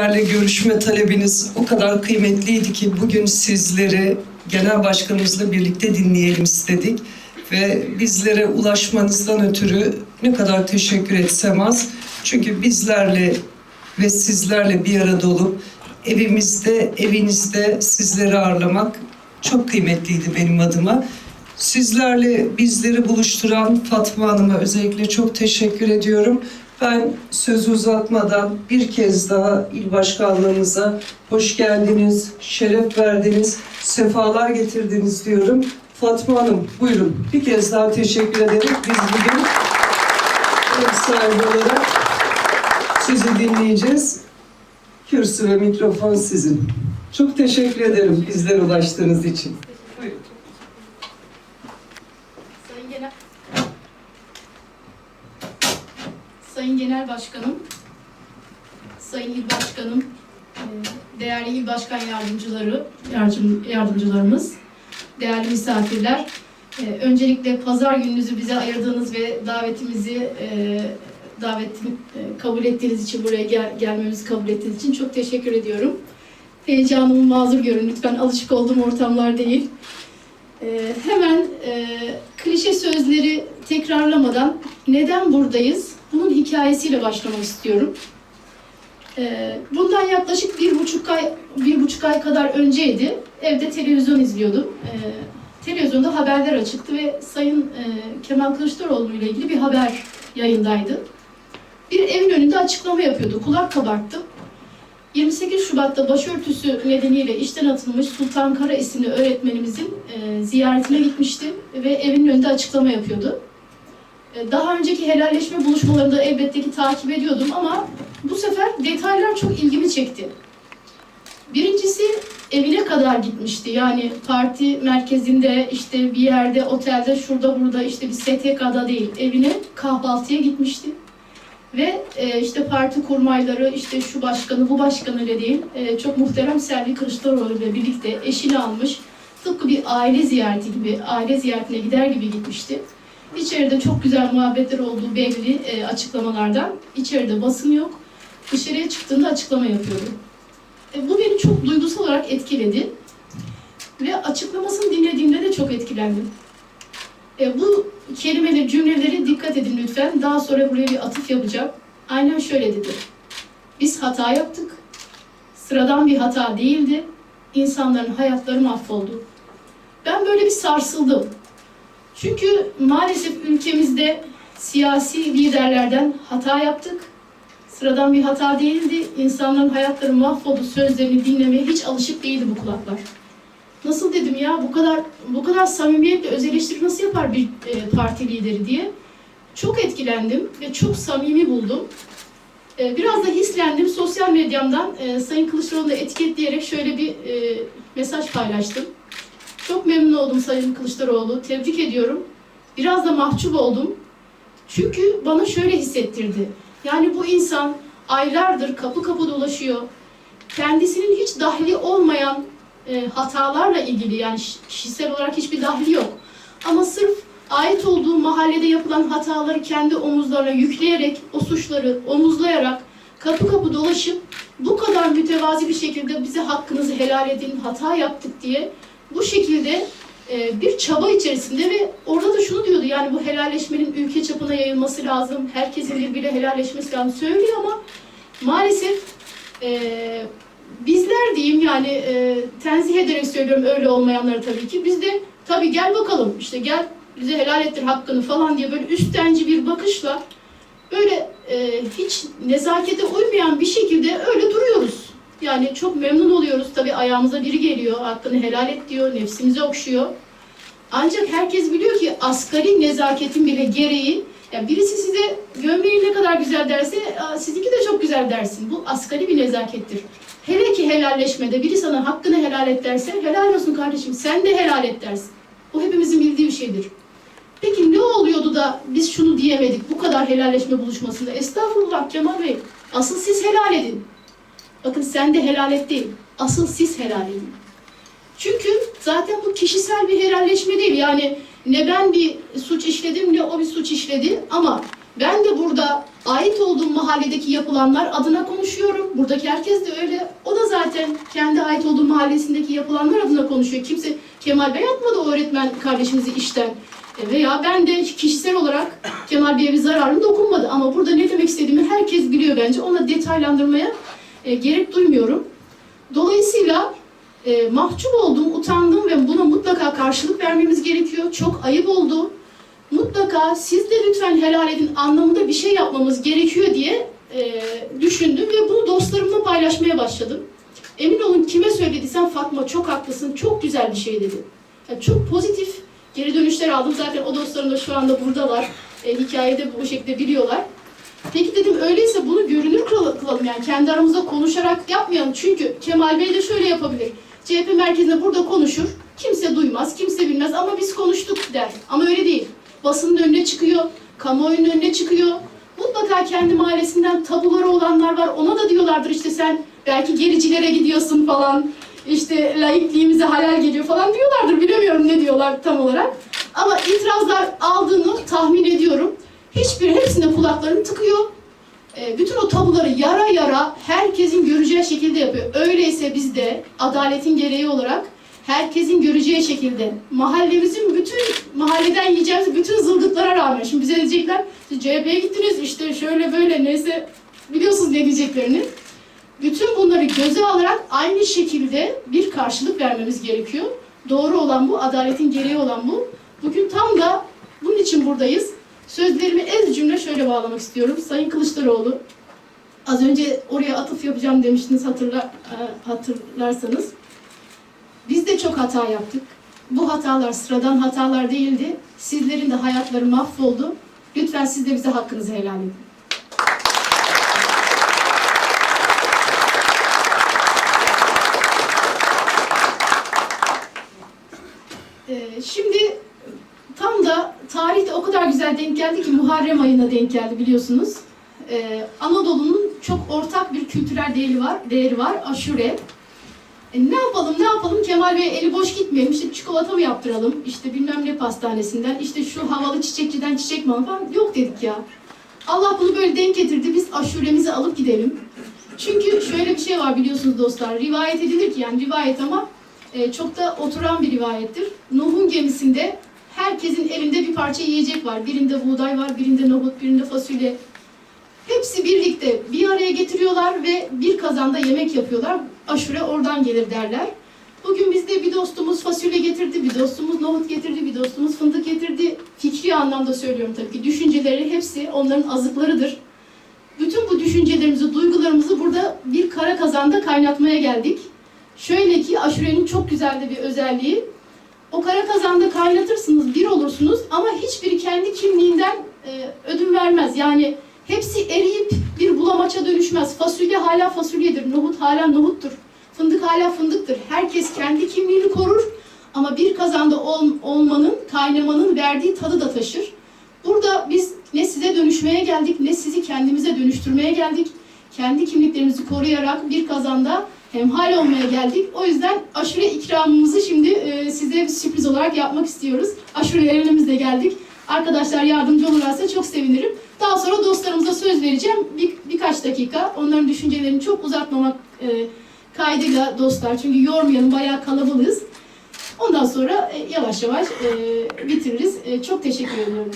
Sizlerle görüşme talebiniz o kadar kıymetliydi ki bugün sizleri genel başkanımızla birlikte dinleyelim istedik. Ve bizlere ulaşmanızdan ötürü ne kadar teşekkür etsem az. Çünkü bizlerle ve sizlerle bir arada olup evimizde, evinizde sizleri ağırlamak çok kıymetliydi benim adıma. Sizlerle bizleri buluşturan Fatma Hanım'a özellikle çok teşekkür ediyorum. Ben sözü uzatmadan bir kez daha il başkanlığımıza hoş geldiniz, şeref verdiniz, sefalar getirdiniz diyorum. Fatma Hanım buyurun bir kez daha teşekkür ederim. Biz bugün ev sahibi olarak sizi dinleyeceğiz. Kürsü ve mikrofon sizin. Çok teşekkür ederim bizlere ulaştığınız için. Buyurun. Sayın Genel Sayın Genel Başkanım, Sayın İl Başkanım, e, değerli İl Başkan Yardımcıları, yardım, yardımcılarımız, değerli misafirler, e, öncelikle pazar gününüzü bize ayırdığınız ve davetimizi e, davetini e, kabul ettiğiniz için buraya gel, gelmemizi kabul ettiğiniz için çok teşekkür ediyorum. Heyecanımı mazur görün lütfen alışık olduğum ortamlar değil. Ee, hemen e, klişe sözleri tekrarlamadan neden buradayız? Bunun hikayesiyle başlamak istiyorum. Ee, bundan yaklaşık bir buçuk ay bir buçuk ay kadar önceydi. Evde televizyon izliyordum. Ee, televizyonda haberler açıktı ve Sayın e, Kemal Kılıçdaroğlu ile ilgili bir haber yayındaydı. Bir evin önünde açıklama yapıyordu. Kulak kabarttım. 28 Şubat'ta başörtüsü nedeniyle işten atılmış Sultan Kara isimli öğretmenimizin e, ziyaretine gitmişti ve evinin önünde açıklama yapıyordu. E, daha önceki helalleşme buluşmalarında elbette ki takip ediyordum ama bu sefer detaylar çok ilgimi çekti. Birincisi evine kadar gitmişti. Yani parti merkezinde, işte bir yerde, otelde, şurada burada, işte bir STK'da değil, evine kahvaltıya gitmişti. Ve e, işte parti kurmayları, işte şu başkanı, bu başkanı ile değil, e, çok muhterem Selvi Kılıçdaroğlu ile birlikte eşini almış. Tıpkı bir aile ziyareti gibi, aile ziyaretine gider gibi gitmişti. İçeride çok güzel muhabbetler olduğu belli e, açıklamalardan. İçeride basın yok. Dışarıya çıktığında açıklama yapıyordu. E, bu beni çok duygusal olarak etkiledi. Ve açıklamasını dinlediğimde de çok etkilendim. E, bu kelimeleri, cümleleri dikkat edin lütfen. Daha sonra buraya bir atıf yapacağım. Aynen şöyle dedi. Biz hata yaptık. Sıradan bir hata değildi. İnsanların hayatları mahvoldu. Ben böyle bir sarsıldım. Çünkü maalesef ülkemizde siyasi liderlerden hata yaptık. Sıradan bir hata değildi. İnsanların hayatları mahvoldu sözlerini dinlemeye hiç alışık değildi bu kulaklar. Nasıl dedim ya bu kadar bu kadar samimiyetle öz eleştiri nasıl yapar bir e, parti lideri diye çok etkilendim ve çok samimi buldum. E, biraz da hislendim. Sosyal medyamdan e, Sayın Kılıçdaroğlu'nu etiketleyerek şöyle bir e, mesaj paylaştım. Çok memnun oldum Sayın Kılıçdaroğlu. Tebrik ediyorum. Biraz da mahcup oldum. Çünkü bana şöyle hissettirdi. Yani bu insan aylardır kapı kapı dolaşıyor. Kendisinin hiç dahli olmayan e, hatalarla ilgili yani kişisel olarak hiçbir dahli yok. Ama sırf ait olduğu mahallede yapılan hataları kendi omuzlarına yükleyerek, o suçları omuzlayarak kapı kapı dolaşıp bu kadar mütevazi bir şekilde bize hakkınızı helal edin, hata yaptık diye bu şekilde e, bir çaba içerisinde ve orada da şunu diyordu yani bu helalleşmenin ülke çapına yayılması lazım, herkesin birbiriyle helalleşmesi lazım söylüyor ama maalesef e, bizler diyeyim yani e, tenzih ederek söylüyorum öyle olmayanları tabii ki. Biz de tabii gel bakalım işte gel bize helal ettir hakkını falan diye böyle üstenci bir bakışla böyle e, hiç nezakete uymayan bir şekilde öyle duruyoruz. Yani çok memnun oluyoruz. Tabii ayağımıza biri geliyor, hakkını helal et diyor, nefsimize okşuyor. Ancak herkes biliyor ki asgari nezaketin bile gereği ya birisi size gömleği ne kadar güzel derse "Aa, sizinki de çok güzel dersin. Bu asgari bir nezakettir. Hele ki helalleşmede biri sana hakkını helal et derse helal olsun kardeşim sen de helal et dersin. Bu hepimizin bildiği bir şeydir. Peki ne oluyordu da biz şunu diyemedik bu kadar helalleşme buluşmasında? Estağfurullah Kemal Bey. Asıl siz helal edin. Bakın sen de helal et değil. Asıl siz helal edin. Çünkü zaten bu kişisel bir helalleşme değil. Yani ne ben bir suç işledim ne o bir suç işledi ama ben de burada ait olduğum mahalledeki yapılanlar adına konuşuyorum. Buradaki herkes de öyle. O da zaten kendi ait olduğu mahallesindeki yapılanlar adına konuşuyor. Kimse Kemal Bey atmadı o öğretmen kardeşimizi işten. E, Veya ben de kişisel olarak Kemal Bey'e bir zararım dokunmadı. Ama burada ne demek istediğimi herkes biliyor bence. Ona detaylandırmaya e, gerek duymuyorum. Dolayısıyla e, mahcup oldum, utandım ve buna mutlaka karşılık vermemiz gerekiyor. Çok ayıp oldu. Mutlaka siz de lütfen helal edin anlamında bir şey yapmamız gerekiyor diye e, düşündüm ve bunu dostlarımla paylaşmaya başladım. Emin olun kime söylediysem Fatma çok haklısın, çok güzel bir şey dedi. Yani çok pozitif geri dönüşler aldım. Zaten o dostlarım da şu anda buradalar. E, hikayeyi de bu şekilde biliyorlar. Peki dedim öyleyse bunu görünür kıla- kılalım yani kendi aramızda konuşarak yapmayalım. Çünkü Kemal Bey de şöyle yapabilir. CHP merkezinde burada konuşur. Kimse duymaz, kimse bilmez ama biz konuştuk der. Ama öyle değil. Basının önüne çıkıyor, kamuoyunun önüne çıkıyor. Mutlaka kendi mahallesinden tabuları olanlar var. Ona da diyorlardır işte sen belki gericilere gidiyorsun falan. İşte laikliğimize halal geliyor falan diyorlardır. Bilemiyorum ne diyorlar tam olarak. Ama itirazlar aldığını tahmin ediyorum. Hiçbir hepsine kulaklarını tıkıyor. E, bütün o tabuları yara yara herkesin göreceği şekilde yapıyor. Öyleyse biz de adaletin gereği olarak herkesin göreceği şekilde mahallemizin bütün mahalleden yiyeceğimiz bütün zılgıtlara rağmen şimdi bize diyecekler CHP'ye gittiniz işte şöyle böyle neyse biliyorsunuz ne diyeceklerini. Bütün bunları göze alarak aynı şekilde bir karşılık vermemiz gerekiyor. Doğru olan bu, adaletin gereği olan bu. Bugün tam da bunun için buradayız. Sözlerimi ez cümle şöyle bağlamak istiyorum. Sayın Kılıçdaroğlu, az önce oraya atıf yapacağım demiştiniz hatırla, e, hatırlarsanız. Biz de çok hata yaptık. Bu hatalar sıradan hatalar değildi. Sizlerin de hayatları mahvoldu. Lütfen siz de bize hakkınızı helal edin. Ee, şimdi tam da tarihte o kadar güzel denk geldi ki Muharrem ayına denk geldi biliyorsunuz. Ee, Anadolu'nun çok ortak bir kültürel değeri var, değeri var aşure. E, ne yapalım ne yapalım Kemal Bey eli boş gitmeyelim işte çikolata mı yaptıralım işte bilmem ne pastanesinden işte şu havalı çiçekçiden çiçek mi alalım falan yok dedik ya. Allah bunu böyle denk getirdi biz aşuremizi alıp gidelim. Çünkü şöyle bir şey var biliyorsunuz dostlar rivayet edilir ki yani rivayet ama e, çok da oturan bir rivayettir. Nuh'un gemisinde herkesin elinde bir parça yiyecek var. Birinde buğday var, birinde nohut, birinde fasulye. Hepsi birlikte bir araya getiriyorlar ve bir kazanda yemek yapıyorlar. Aşure oradan gelir derler. Bugün bizde bir dostumuz fasulye getirdi, bir dostumuz nohut getirdi, bir dostumuz fındık getirdi. Fikri anlamda söylüyorum tabii ki. Düşünceleri hepsi onların azıklarıdır. Bütün bu düşüncelerimizi, duygularımızı burada bir kara kazanda kaynatmaya geldik. Şöyle ki aşurenin çok güzel bir özelliği. O kara kazanda kaynatırsınız, bir olursunuz ama hiçbiri kendi kimliğinden e, ödün vermez. Yani hepsi eriyip bir bulamaça dönüşmez. Fasulye hala fasulyedir, nohut hala nohuttur, fındık hala fındıktır. Herkes kendi kimliğini korur ama bir kazanda ol- olmanın, kaynamanın verdiği tadı da taşır. Burada biz ne size dönüşmeye geldik, ne sizi kendimize dönüştürmeye geldik. Kendi kimliklerimizi koruyarak bir kazanda hemhal olmaya geldik. O yüzden aşure ikramımızı şimdi e, size bir sürpriz olarak yapmak istiyoruz. Aşurelerimize geldik. Arkadaşlar yardımcı olurlarsa çok sevinirim. Daha sonra dostlarımıza söz vereceğim. Bir, birkaç dakika onların düşüncelerini çok uzatmamak e, kaydıyla dostlar. Çünkü yormayalım bayağı kalabalığız. Ondan sonra e, yavaş yavaş e, bitiririz. E, çok teşekkür ediyorum.